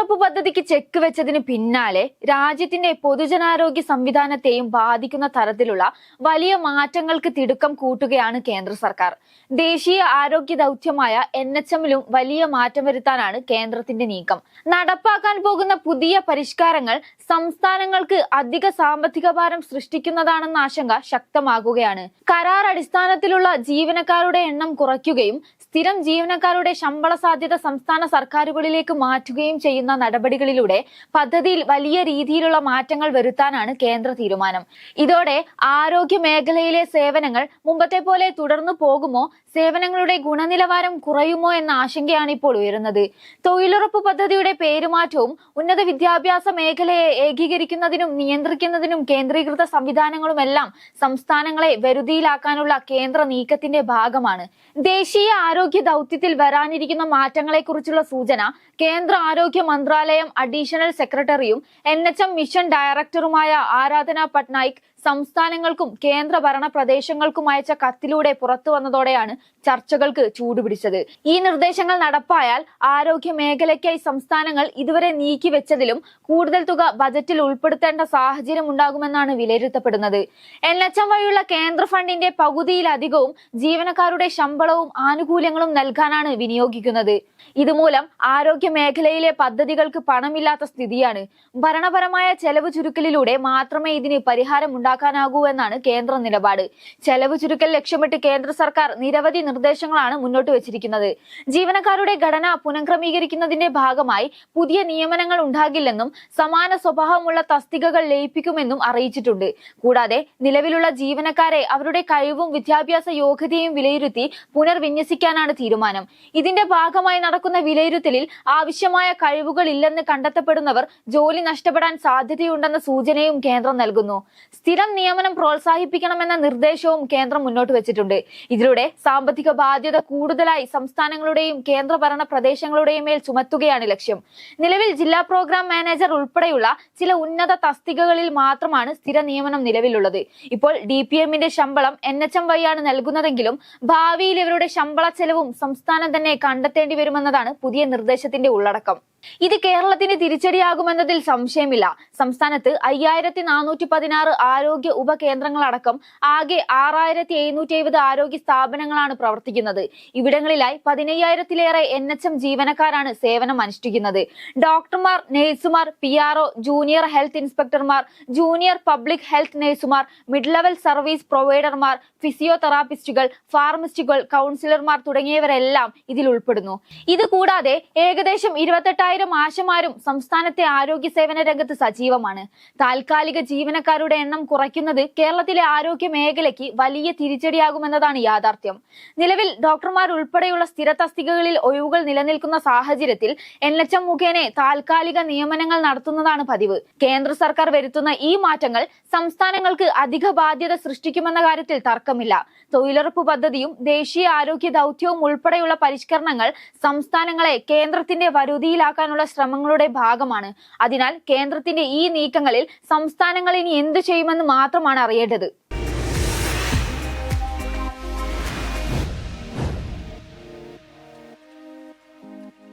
തൊഴിലുറപ്പ് പദ്ധതിക്ക് ചെക്ക് വെച്ചതിന് പിന്നാലെ രാജ്യത്തിന്റെ പൊതുജനാരോഗ്യ സംവിധാനത്തെയും ബാധിക്കുന്ന തരത്തിലുള്ള വലിയ മാറ്റങ്ങൾക്ക് തിടുക്കം കൂട്ടുകയാണ് കേന്ദ്ര സർക്കാർ. ദേശീയ ആരോഗ്യ ദൗത്യമായ എൻ എച്ച് എമ്മിലും വലിയ മാറ്റം വരുത്താനാണ് കേന്ദ്രത്തിന്റെ നീക്കം. നടപ്പാക്കാൻ പോകുന്ന പുതിയ പരിഷ്കാരങ്ങൾ സംസ്ഥാനങ്ങൾക്ക് അധിക സാമ്പത്തിക ഭാരം സൃഷ്ടിക്കുന്നതാണെന്ന ആശങ്ക ശക്തമാകുകയാണ്. കരാർ അടിസ്ഥാനത്തിലുള്ള ജീവനക്കാരുടെ എണ്ണം കുറയ്ക്കുകയും സ്ഥിരം ജീവനക്കാരുടെ ശമ്പള സാധ്യത സംസ്ഥാന സർക്കാരുകളിലേക്ക് മാറ്റുകയും ചെയ്യുന്ന നടപടികളിലൂടെ പദ്ധതിയിൽ വലിയ രീതിയിലുള്ള മാറ്റങ്ങൾ വരുത്താനാണ് കേന്ദ്ര തീരുമാനം. ഇതോടെ ആരോഗ്യ മേഖലയിലെ സേവനങ്ങൾ മുമ്പത്തെ പോലെ തുടർന്നു പോകുമോ? സേവനങ്ങളുടെ ഗുണനിലവാരം കുറയുമോ എന്ന ആശങ്കയാണ് ഇപ്പോൾ ഉയരുന്നത്. തൊഴിലുറപ്പ് പദ്ധതിയുടെ പേരുമാറ്റവും ഉന്നത വിദ്യാഭ്യാസ മേഖലയെ ഏകീകരിക്കുന്നതിനും നിയന്ത്രിക്കുന്നതിനും കേന്ദ്രീകൃത സംവിധാനങ്ങളുമെല്ലാം സംസ്ഥാനങ്ങളെ വരുതിയിലാക്കാനുള്ള കേന്ദ്ര നീക്കത്തിന്റെ ഭാഗമാണ്. ദേശീയ ആരോഗ്യ ദൗത്യത്തിൽ വരാനിരിക്കുന്ന മാറ്റങ്ങളെക്കുറിച്ചുള്ള സൂചന കേന്ദ്ര ആരോഗ്യ മന്ത്രാലയം അഡീഷണൽ സെക്രട്ടറിയും എൻ എച്ച് എം മിഷൻ ഡയറക്ടറുമായ ആരാധന പട്നായിക് സംസ്ഥാനങ്ങൾക്കും കേന്ദ്ര ഭരണ പ്രദേശങ്ങൾക്കും അയച്ച കത്തിലൂടെ പുറത്തു വന്നതോടെയാണ് ചർച്ചകൾക്ക് ചൂടുപിടിച്ചത്. ഈ നിർദ്ദേശങ്ങൾ നടപ്പായാൽ ആരോഗ്യ മേഖലയ്ക്കായി സംസ്ഥാനങ്ങൾ ഇതുവരെ നീക്കിവെച്ചതിലും കൂടുതൽ തുക ബജറ്റിൽ ഉൾപ്പെടുത്തേണ്ട സാഹചര്യം ഉണ്ടാകുമെന്നാണ് വിലയിരുത്തപ്പെടുന്നത്. എൻ എച്ച് എം വഴിയുള്ള കേന്ദ്ര ഫണ്ടിന്റെ പകുതിയിലധികവും ജീവനക്കാരുടെ ശമ്പളവും ആനുകൂല്യങ്ങളും നൽകാനാണ് വിനിയോഗിക്കുന്നത്. ഇതുമൂലം ആരോഗ്യ മേഖലയിലെ പദ്ധതികൾക്ക് പണമില്ലാത്ത സ്ഥിതിയാണ്. ഭരണപരമായ ചെലവ് ചുരുക്കലിലൂടെ മാത്രമേ ഇതിന് പരിഹാരം ഉണ്ടാക്കാനാകൂ എന്നാണ് കേന്ദ്ര നിലപാട്. ചെലവ് ചുരുക്കൽ ലക്ഷ്യമിട്ട് കേന്ദ്ര സർക്കാർ നിരവധി നിർദ്ദേശങ്ങളാണ് മുന്നോട്ട് വെച്ചിരിക്കുന്നത്. ജീവനക്കാരുടെ ഘടന പുനഃക്രമീകരിക്കുന്നതിന്റെ ഭാഗമായി പുതിയ നിയമനങ്ങൾ ഉണ്ടാകില്ലെന്നും സമാന സ്വഭാവമുള്ള തസ്തികകൾ ലയിപ്പിക്കുമെന്നും അറിയിച്ചിട്ടുണ്ട്. കൂടാതെ നിലവിലുള്ള ജീവനക്കാരെ അവരുടെ കഴിവും വിദ്യാഭ്യാസ യോഗ്യതയും വിലയിരുത്തി പുനർവിന്യസിക്കാനാണ് തീരുമാനം. ഇതിന്റെ ഭാഗമായി നടക്കുന്ന വിലയിരുത്തലിൽ ആവശ്യമായ കഴിവുകൾ ഇല്ലെന്ന് കണ്ടെത്തപ്പെടുന്നവർ ജോലി നഷ്ടപ്പെടാൻ സാധ്യതയുണ്ടെന്ന സൂചനയും കേന്ദ്രം നൽകുന്നു. സ്ഥിരം നിയമനം പ്രോത്സാഹിപ്പിക്കണമെന്ന നിർദ്ദേശവും കേന്ദ്രം മുന്നോട്ട് വെച്ചിട്ടുണ്ട്. ഇതിലൂടെ സാമ്പത്തിക ബാധ്യത കൂടുതലായി സംസ്ഥാനങ്ങളുടെയും കേന്ദ്രഭരണ പ്രദേശങ്ങളുടെയും മേൽ ചുമത്തുകയാണ് ലക്ഷ്യം. നിലവിൽ ജില്ലാ പ്രോഗ്രാം മാനേജർ ഉൾപ്പെടെയുള്ള ചില ഉന്നത തസ്തികകളിൽ മാത്രമാണ് സ്ഥിര നിയമനം നിലവിലുള്ളത്. ഇപ്പോൾ ഡി പി എമ്മിന്റെ ശമ്പളം എൻ എച്ച് എം വഴിയാണ് നൽകുന്നതെങ്കിലും ഭാവിയിൽ ഇവരുടെ ശമ്പള ചെലവും സംസ്ഥാനം തന്നെ കണ്ടെത്തേണ്ടി വരുമെന്നതാണ് പുതിയ നിർദ്ദേശത്തിന്റെ ഉള്ളടക്കം. ഇത് കേരളത്തിന് തിരിച്ചടിയാകുമെന്നതിൽ സംശയമില്ല. സംസ്ഥാനത്ത് അയ്യായിരത്തി നാനൂറ്റി പതിനാറ് ആരോഗ്യ ഉപകേന്ദ്രങ്ങളടക്കം ആകെ ആറായിരത്തി എഴുന്നൂറ്റി എഴുപത് ആരോഗ്യ സ്ഥാപനങ്ങളാണ് പ്രവർത്തിക്കുന്നത്. ഇവിടങ്ങളിലായി പതിനയ്യായിരത്തിലേറെ എൻ എച്ച് എം ജീവനക്കാരാണ് സേവനം അനുഷ്ഠിക്കുന്നത്. ഡോക്ടർമാർ നഴ്സുമാർ പി ജൂനിയർ ഹെൽത്ത് ഇൻസ്പെക്ടർമാർ ജൂനിയർ പബ്ലിക് ഹെൽത്ത് നഴ്സുമാർ മിഡ് ലെവൽ സർവീസ് പ്രൊവൈഡർമാർ ഫിസിയോതെറാപ്പിസ്റ്റുകൾ ഫാർമസിസ്റ്റുകൾ കൗൺസിലർമാർ തുടങ്ങിയവരെല്ലാം ഇതിൽ ഉൾപ്പെടുന്നു. ഇത് കൂടാതെ ഏകദേശം ഇരുപത്തെട്ടായിരം ആശമാരും സംസ്ഥാനത്തെ ആരോഗ്യ സേവന രംഗത്ത് സജീവമാണ്. താൽക്കാലിക ജീവനക്കാരുടെ എണ്ണം കുറയ്ക്കുന്നത് കേരളത്തിലെ ആരോഗ്യ മേഖലയ്ക്ക് വലിയ തിരിച്ചടിയാകുമെന്നതാണ് യാഥാർത്ഥ്യം. നിലവിൽ ഡോക്ടർമാർ ഉൾപ്പെടെയുള്ള സ്ഥിര തസ്തികകളിൽ ഒഴിവുകൾ നിലനിൽക്കുന്ന സാഹചര്യത്തിൽ എൻ എച്ച് എം മുഖേന താൽക്കാലിക നിയമനങ്ങൾ നടത്തുന്നതാണ് പതിവ്. കേന്ദ്ര സർക്കാർ വരുത്തുന്ന ഈ മാറ്റങ്ങൾ സംസ്ഥാനങ്ങൾക്ക് അധിക ബാധ്യത സൃഷ്ടിക്കുമെന്ന കാര്യത്തിൽ തർക്കമില്ല. തൊഴിലുറപ്പ് പദ്ധതിയും ദേശീയ ആരോഗ്യ ദൗത്യവും ഉൾപ്പെടെയുള്ള പരിഷ്കരണങ്ങൾ സംസ്ഥാനങ്ങളെ കേന്ദ്രത്തിന്റെ വരുതിയിലാക്കാനുള്ള ശ്രമങ്ങളുടെ ഭാഗമാണ്. അതിനാൽ കേന്ദ്രത്തിന്റെ ഈ നീക്കങ്ങളിൽ സംസ്ഥാനങ്ങൾ ഇനി എന്തു ചെയ്യുമെന്ന് മാത്രമാണ് അറിയേണ്ടത്.